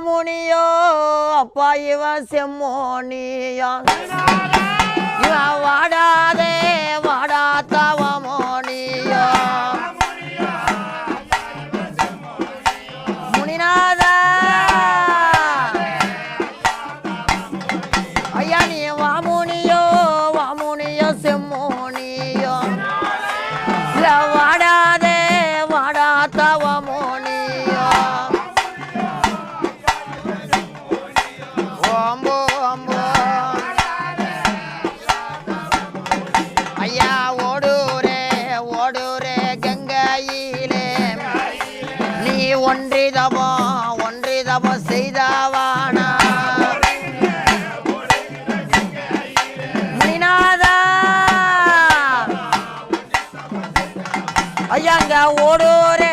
மாமுனியோ அப்பா இவன் செம்மோனியோ. இவன் வாடாதே வாடாத்தவன் எங்க ஓடோரே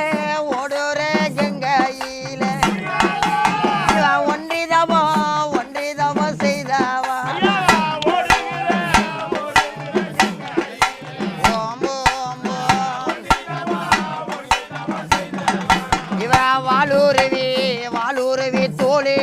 ஓடோரே கங்கையில ஒன்றிதமோ ஒன்றிதமோ செய்தவா. இவ வாலூருவி வாலூருவி தோழி.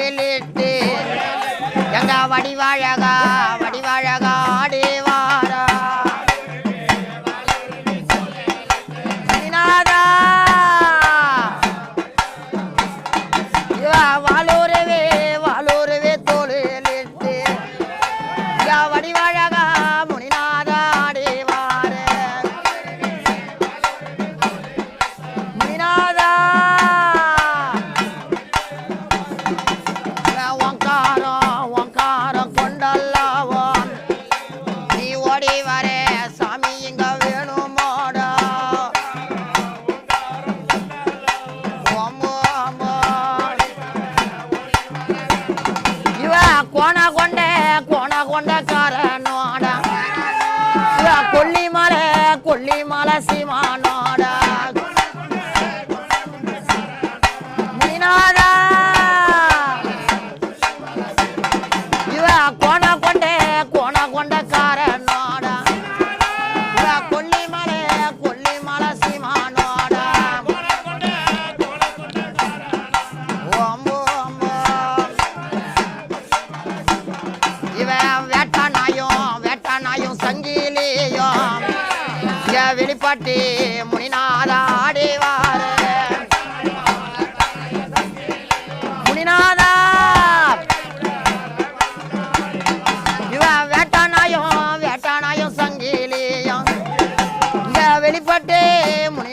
நீயும் வெளிப்பாட்டி முனிநாதாடிவார் முனிநாதா. இவன் வேட்டானாயும் வேட்டானாயும் சங்கிலியும். வெளிப்பாட்டே முனி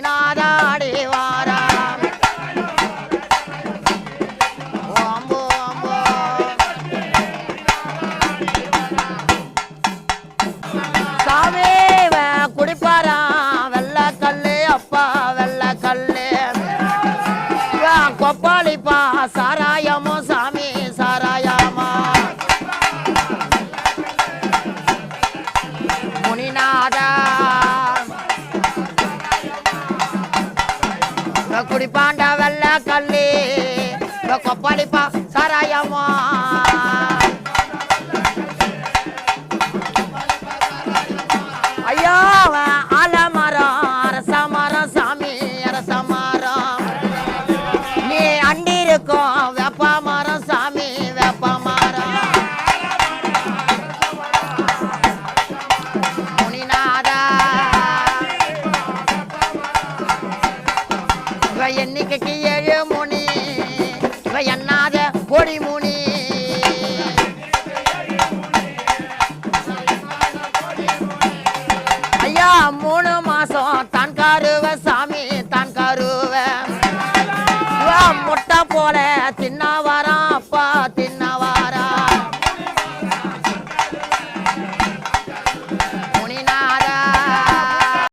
குடிப்பாண்டா வெள்ள கல்லி. கொப்பாளிப்பா மூணு மாசம் தான் காருவ சாமி தான் காருவ. முட்டை போல சின்ன வர